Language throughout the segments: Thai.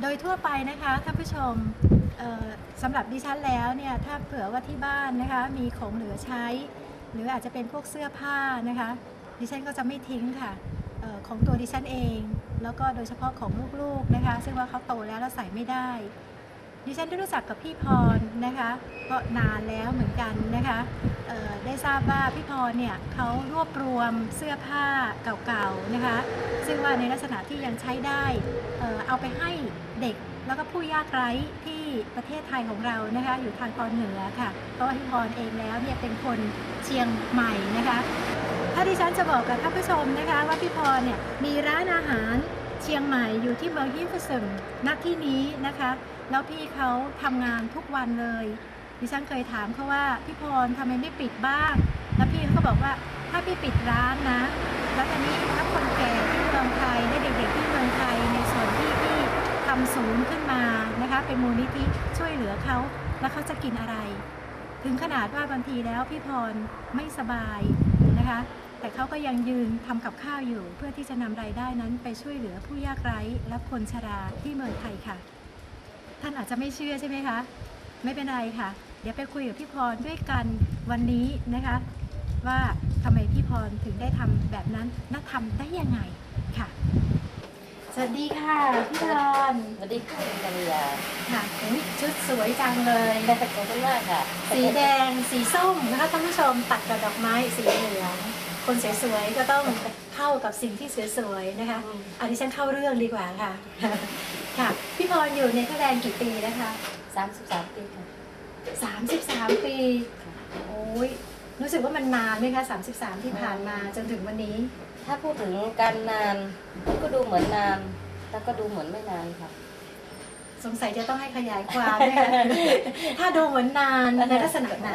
โดยทั่วไปนะคะท่านผู้ชมสำหรับดิฉันแล้วเนี่ยถ้าเผื่อว่าที่บ้านนะคะมีของเหลือใช้ หรืออาจจะเป็นพวกเสื้อผ้านะคะ ดิฉันก็จะไม่ทิ้งค่ะของตัวดิฉันเอง แล้วก็โดยเฉพาะของลูกๆนะคะ ซึ่งว่าเขาโตแล้วแล้วใส่ไม่ได้ ดิฉันได้รู้จักกับพี่พรนะคะก็นานแล้วเหมือนกันนะคะได้ทราบว่าพี่พรเนี่ยเขารวบรวมเสื้อผ้าเก่าๆนะคะซึ่งว่าในลักษณะที่ยังใช้ได้เอาไปให้เด็กแล้วก็ผู้ยากไร้ที่ประเทศไทยของเรานะคะอยู่ทางตอนเหนือค่ะเพราะว่าพี่พรเองแล้วเนี่ยเป็นคนเชียงใหม่นะคะถ้าดิฉันจะบอกกับท่านผู้ชมนะคะว่าพี่พรเนี่ยมีร้านอาหารเชียงใหม่อยู่ที่เมืองฮิมฟซึมณที่นี้นะคะ แล้วพี่เขาทำงานทุกวันเลย ดิฉันเคยถามเขาว่าพี่พรทำไมไม่ปิดบ้าง แล้วพี่เขาก็บอกว่าถ้าพี่ปิดร้านนะ แล้วตอนนี้ถ้าคนแก่ที่เมืองไทยและเด็กๆที่เมืองไทยในส่วนที่พี่ทำศูนย์ขึ้นมานะคะ เป็นมูลนิธิช่วยเหลือเขาแล้วเขาจะกินอะไร ถึงขนาดว่าบางทีแล้วพี่พรไม่สบายนะคะ แต่เขาก็ยังยืนทำกับข้าวอยู่ เพื่อที่จะนำรายได้นั้นไปช่วยเหลือผู้ยากไร้และคนชราที่เมืองไทยค่ะ ท่านอาจจะไม่เชื่อใช่ไหมคะ ไม่เป็นไรค่ะ เดี๋ยวไปคุยกับพี่พรด้วยกันวันนี้นะคะ ว่าทำไมพี่พรถึงได้ทำแบบนั้นและทำได้ยังไงค่ะ สวัสดีค่ะพี่พรสวัสดีค่ะคุณกัลยาค่ะอุ๊ยชุดสวยจังเลยขอบคุณมากค่ะสีแดงสีส้มนะคะท่านผู้ชมตัดกับดอกไม้สีเหลืองคนสวยๆก็ต้องเข้ากับสิ่งที่สวยๆนะคะอืมอันนี้ฉันเข้าเรื่องดีกว่าค่ะ ค่ะ พี่พรอยู่ในเทอร์แลนด์กี่ปีนะคะสามสิบสามปีค่ะ 33 ปี โอ้ยรู้สึกว่ามันนานไหมคะ 33 ที่ผ่านมาจนถึงวันนี้ ถ้าพูดถึงการนานมันก็ดูเหมือนนาน แล้วก็ดูเหมือนไม่นานค่ะ สงสัยจะต้องให้ขยายความนะคะ ถ้าดูเหมือนนานในลักษณะไหน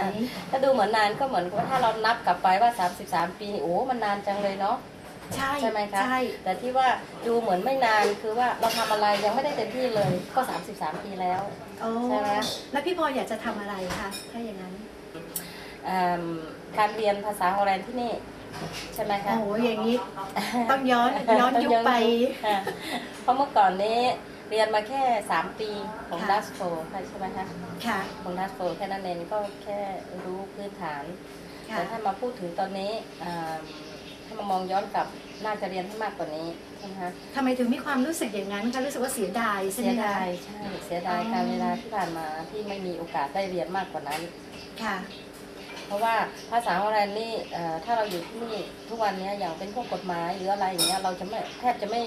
ถ้าดูเหมือนนานก็เหมือนว่าถ้าเรานับกลับไปว่า 33 ปีนี่โอ้ มันนานจังเลยเนาะ ใช่ใช่ไหมคะใช่ แต่ที่ว่าดูเหมือนไม่นานคือว่าเราทำอะไรยังไม่ได้เต็มที่เลยก็ 33 ปีแล้ว โอ้ใช่ไหม แล้วพี่พรอยากจะทำอะไรคะถ้าอย่างนั้นอืมการเรียนภาษาฮอลแลนด์ที่นี่ใช่ไหมคะ โอ้โหอย่างนี้ต้องย้อนย้อนยุคไป ค่ะเพราะเมื่อก่อนนี้เรียนมาแค่ 3 ปีของค่ะ ดัสโฟใช่ไหมคะค่ะของดัสโฟแค่นั้นเองก็แค่รู้พื้นฐาน ค่ะ แต่ถ้ามาพูดถึงตอนนี้อ่า ถ้ามามองย้อนกลับน่าจะเรียนให้มากกว่านี้ใช่ไหมคะทำไมถึงมีความรู้สึกอย่างนั้นคะรู้สึกว่าเสียดายใช่เสีไหมยคะดายใช่เสียดายอ๋อการเวลาที่ผ่านมาที่ไม่มีโอกาสได้เรียนมากกว่านั้น ค่ะ เพราะว่าภาษาฮอลแลนด์นี่เอ่อถ้าเราอยู่ที่นี่ทุกวันเนี้ยอย่างเป็นพวกกฎหมายหรืออะไรอย่างเงี้ยเราจะไม่แทบจะไม่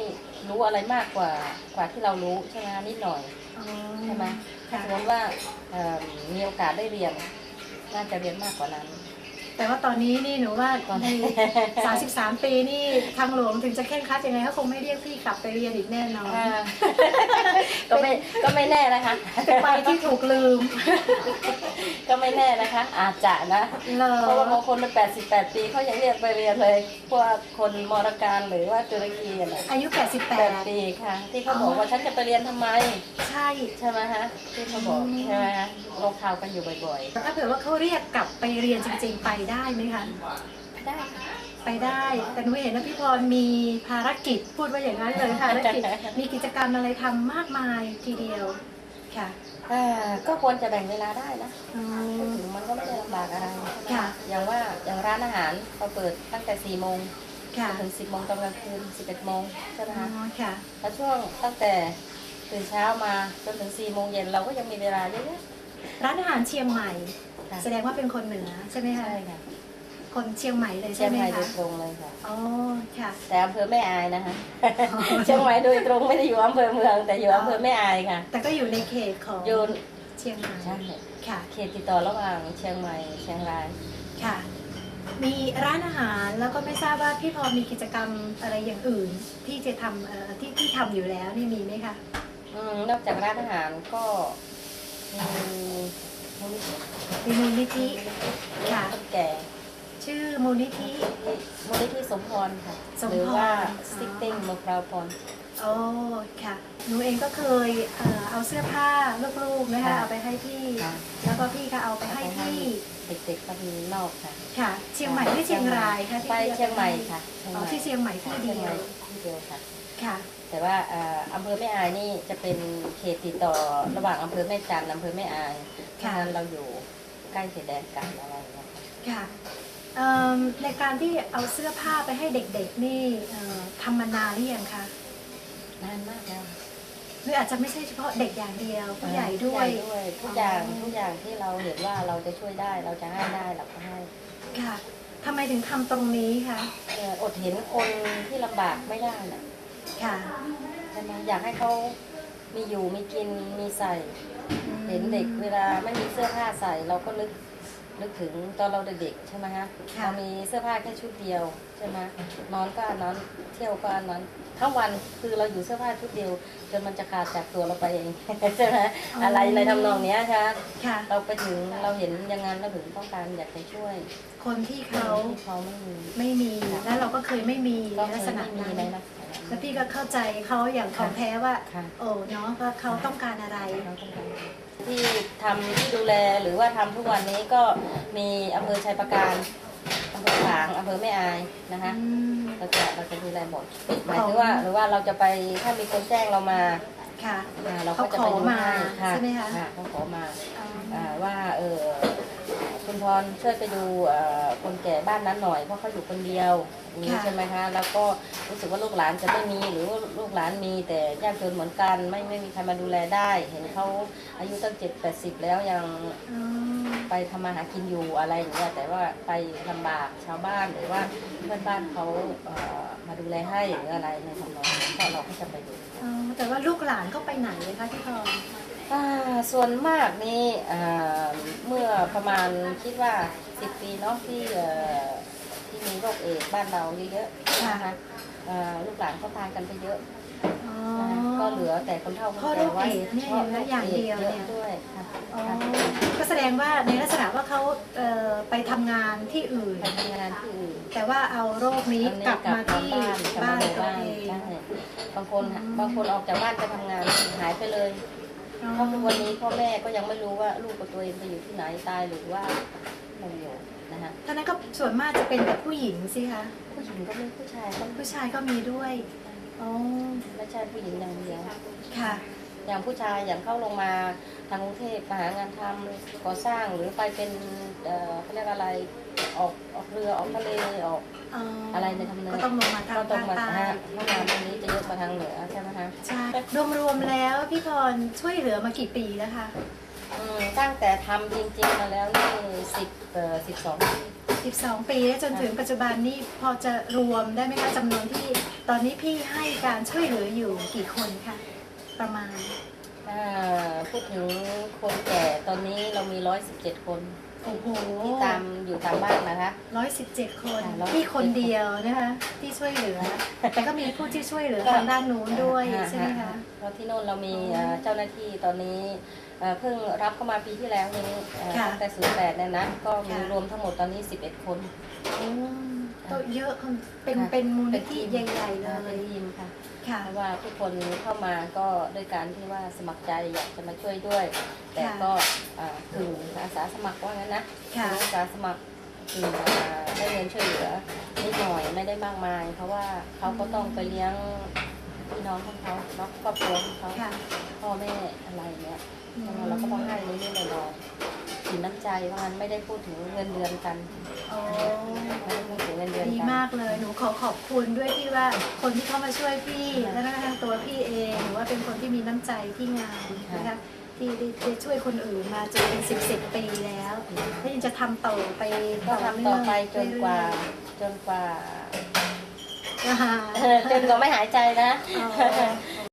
รู้อะไรมากกว่ากว่าที่เรารู้ใช่ไหมคะนิดหน่อยอ๋อใช่ไหมถ้าค่ะ สมมติว่าเอ่อมีโอกาสได้เรียนน่าจะเรียนมากกว่านั้น แต่ว่าตอนนี้นี่หนูว่าตอนในนี้33 ปีนี่ทางหลวงถึงจะเคร่งครัดยังไงเขาคงไม่เรียกพี่กลับไปเรียนอีกแน่นอนอ่าก็ไม่ก็ไม่แน่นะคะเป็นไปที่ถูกลืม ก็ไม่แน่นะคะ อาจจะนะเลเพราะว่าบางยคนเป็น88 ปีเขายังเรียกไปเรียนเลยพวกคนมอรการหรือว่าตุรกีอะนะอายุ8 88 ปีค่ะ ที่เขาบอกว่าฉันจะไปเรียนทำไม ใช่ใช่ไหมฮะที่เขาบอกอืมใช่ไหมฮะลงข่าวกันอยู่บ่อยถ้าเผื่อว่าเขาเรียกกลับไปเรียนจริงๆไปได้ไหมคะๆได้ค่ะไปได้ แต่หนูเห็นว่าพี่พรมีภารกิจพูดว่าอย่างนั้นเลยภารกิจมีกิจกรรมอะไรทำมากมายทีเดียวค่ะอ่าก็ควรจะแบ่งเวลาได้นะอืมพูดถึงมันก็ไม่ได้ลำบากอะไรค่ะ อย่างว่าอย่างร้านอาหารเราเปิดตั้งแต่4โมงค่ะถึง10โมงตอนกลางคืน11โมงใช่ไหมอ๋อคะค่ะแล้วช่วงตั้งแต่ตื่นเช้ามาจนถึง4โมงเย็นเราก็ยังมีเวลาเยอะร้านอาหารเชียงใหม่ๆ ค่ะแสดงว่าเป็นคนเหนือใช่ไหมคะใช่ค่ะคนเชียงใหม่เลยเชีใช่ยงไหมใหม่โดคะยตรงเลยค่ะ อ๋อค่ะ แต่อำเภอแม่อายนะคะเชียงใหม่โดยตรงไม่ได้อยู่อำเภอเมืองแต่อยู่อำเภอแม่อายค่ะแต่ก็อยู่ในเขตของอยู่เชียงใหม่ใช่ค่ะเขตติดต่อระหว่างเชียงใหม่เชียงราย ค่ะ มีร้านอาหารแล้วก็ไม่ทราบว่าพี่พอมีกิจกรรมอะไรอย่างอื่น ที่จะทำเอ่อที่ที่ทำอยู่แล้วนี่มีไหมคะ อืมนอกจากร้านอาหารก็มี มูลนิธิมีมูลนิธิค่ะคนแก่ชื่อมูลนิธิ มูลนิธิสมพรค่ะสมพร หรือว่าอ๋อ sitting มะพร้าวพร โอ้ค่ะหนูเองก็เคยเอ่อเอาเสื้อผ้าลูกๆนะคะค่ะเอาไปให้พี่ ค่ะ แล้วก็พี่ก็เอาไปให้เอาไปให้ที่เด็กๆคนนอกค่ะค่ะ เชียงใหม่หรือเชียงรายคะที่ไปพี่อาเชียงใหม่ห้ค่ะอ๋อที่เชียงใหม่ที่เชีเดียงใหยม่วที่เดียวค่ะ ค่ะ แต่ว่าอ่าอำเภอแม่อายนี่จะเป็นเขตติดต่อระหว่างอำเภอแม่จันทร์อำเภอแม่อายเพราะฉะนั้นเราอยู่ใกล้เขตแดนกันอะไรอย่างเงี้ยค่ะค่ะเอิ่มในการที่เอาเสื้อผ้าไปให้เด็กๆนี่เอ่อทำมานานหรือยังคะนานมากแล้วหรืออาจจะไม่ใช่เฉพาะเด็กอย่างเดียวผู้ใหญ่ด้วยผู้ใหญ่ด้วยทุกอย่างทุกอย่างที่เราเห็นว่าเราจะช่วยได้เราจะให้ได้เราก็ให้ค่ะทำไมถึงทำตรงนี้คะเอ่ออดเห็นคนที่ลำบากไม่ได้น่ะ ค่ะใช่ไหมอยากให้เขามีอยู่มีกินมีใส่ เห็นเด็กเวลาไม่มีเสื้อผ้าใส่เราก็นึกนึกถึงตอนเราเด็กๆใช่ไหมฮะค่ะเรามีเสื้อผ้าแค่ชุดเดียวใช่ไหมนอนก็อันนั้นเที่ยวก็อันนั้นทั้งวันคือเราอยู่เสื้อผ้าชุดเดียว จนมันจะขาดจากตัวเราไปเองใช่ไหมอะไรอะไรทำนองเนี้ยใช่ไหมค่ะเราไปถึงเราเห็นอย่างนั้นเราถึงต้องการอยากไปช่วย คนที่เขาที่เขาไม่มีไม่มีและเราก็เคยไม่มีก็ในเคลักยษณะไม่มีนั้นในลักษณะนั้น แล้วพี่ก็เข้าใจเขาอย่างของแท้ว่าค่ะโอ้เนาะว่าเขาต้องการอะไรที่ทำที่ดูแลหรือว่าทำทุกวันนี้ก็มีอำเภอชัยประการอำเภอฝางอำเภอแม่อายนะคะ อืม เราจะเราจะดูแลหมดหมายถึงว่าหรือว่าเราจะไปถ้ามีคนแจ้งเรามาค่ะ อ่าเราก็จะไปดูเขาขอมาให้ค่ะใช่ไหมคะค่ะเขาขอมาอ๋ออ่าว่าเออ คุณพรช่วยไปดูเอ่อคนแก่บ้านนั้นหน่อยเพราะเขาอยู่คนเดียวอย่างนี้ใช่ไหมคะแล้วก็รู้สึกว่าลูกหลานจะไม่มีหรือว่าลูกหลานมีแต่ยากจนเหมือนกันไม่ไม่มีใครมาดูแลได้ เห็นเขาอายุตั้งเจ็ดแปดสิบแล้วยังอ๋อไปทำมาหากินอยู่อะไรอย่างเงี้ยแต่ว่าไปลำบากชาวบ้านหรือว่าเพื่อนบ้านเขาเอ่อมาดูแลให้หรืออะไรในทำนองนั้นก็เราก็จะไปดูอ๋อแต่ว่าลูกหลานก็ไปไหนเลยคะพี่พรอ่า ส่วนมากนี่อ่าเมื่อประมาณคิดว่า 10 ปีเนาะที่เอ่อที่มีโรคเอดส์บ้านเราเยอะๆนะคะอ่าลูกหลานเขาตายกันไปเยอะอ๋อนะคะก็เหลือแต่คนเฒ่าคนเพราะแก่โรคเอดส์เนี่ยพราะเยอะอย่างเดียวโรคอเนี่ยสด้วยค่ะอ๋อค่ะก็แสดงว่าในลักษณะว่าเขาเอ่อไปทำงานที่อื่นไปทำงานที่อื่น แต่ว่าเอาโรคนี้อันนี้กลับมาที่กลับ้านมตัวบ้านเองใช่บางคนอืมบางคนออกจากบ้านไปทำงานหายไปเลยอ๋อ เพราะทุกวันนี้พ่อแม่ก็ยังไม่รู้ว่าลูกกับตัวเองไปอยู่ที่ไหนตายหรือว่าไม่อยู่นะคะท่านั้นก็ส่วนมากจะเป็นแต่ผู้หญิงสิคะผู้หญิงก็ไม่ผู้ชายก็ผู้ชายก็มีด้วยอ๋อไม่ใช่ผู้หญิงอย่างเดียวค่ะ อย่างผู้ชายอย่างเข้าลงมาทางกรุงเทพมาหางานทำก่อสร้างหรือไปเป็นเอ่อเขาเรียกอะไรออกออกเรือออกทะเลออกอ๋อออะไรในทำนอง ก็ต้องลงมาทางก็ต้องภาคมาใต้ฮะถ้างานตรงนี้จะเยอะมาทางเหนือใช่ไหมคะใช่รวมๆแล้วพี่พรช่วยเหลือมากี่ปีแล้วคะอืมตั้งแต่ทำจริงๆมาแล้วนี่สิบเอ่อสิบสองปี 12 ปีแล้วจนถึงปัจจุบันนี่พอจะรวมได้ไหมคะจำนวนที่ตอนนี้พี่ให้การช่วยเหลืออยู่กี่คนคะ ประมาณอ่าพูดถึงคนแก่ตอนนี้เรามีร้อยสิบเจ็ดคนโอ้โหที่ตามอยู่ตามบ้านนะคะ ร้อยสิบเจ็ดคนค่ะ117พี่คนเดียวนะคะที่ช่วยเหลือ แต่ก็มีผู้ที่ช่วยเหลือทางด้านนู้นด้วยอ่าใช่ไหมคะ เพราะที่โน่นเรามีเอ่อเจ้าหน้าที่ตอนนี้เอ่อเพิ่งรับเข้ามาปีที่แล้วนี้เอ่อค่ะตั้งแต่ศูนย์แปดเนี่ยนะก็มีค่ะ รวมทั้งหมดตอนนี้สิบเอ็ดคนโอ้ก็เยอะคนเป็นค่ะเป็นมูลนิธิเป็นทีมใหญ่ๆเลเป็ยนทีมค่ะ ค่ะ เพราะว่าทุกคนเข้ามาก็ด้วยการที่ว่าสมัครใจอยากจะมาช่วยด้วย แต่ค่ะก็อ่าถึงอาสาสมัครว่างั้นนะค่ะถึงอาสาสมัครถึงอ่าได้เงินช่วยเหลือนิดหน่อยไม่ได้มากมาย เพราะว่าเขาก็ต้องไปเลี้ยงพี่น้องของเขาเนาะครอบครัวของเขาค่ะพ่อแม่อะไรเงี้ยอืมเราก็ต้องให้นิดๆหน่อยๆ สินน้ำใจว่างั้นไม่ได้พูดถึงเงินเดือนกันโอ้ไม่ได้พูดถึงเงินเดือนดีกัน มากเลย หนูขอขอบคุณด้วยที่ว่าคนที่เข้ามาช่วยพี่ และแม้กระทั่งตัวพี่เองหรือว่าเป็นคนที่มีน้ำใจที่งานนะคะที่ได้ได้ช่วยคนอื่นมาจนเป็นสิบสิบปีแล้วและยังจะทำต่อไปก็ทำต่อไปจนกว่าจนกว่า เรื่อยๆจนกว่าไม่หายใจนะ อ๋อ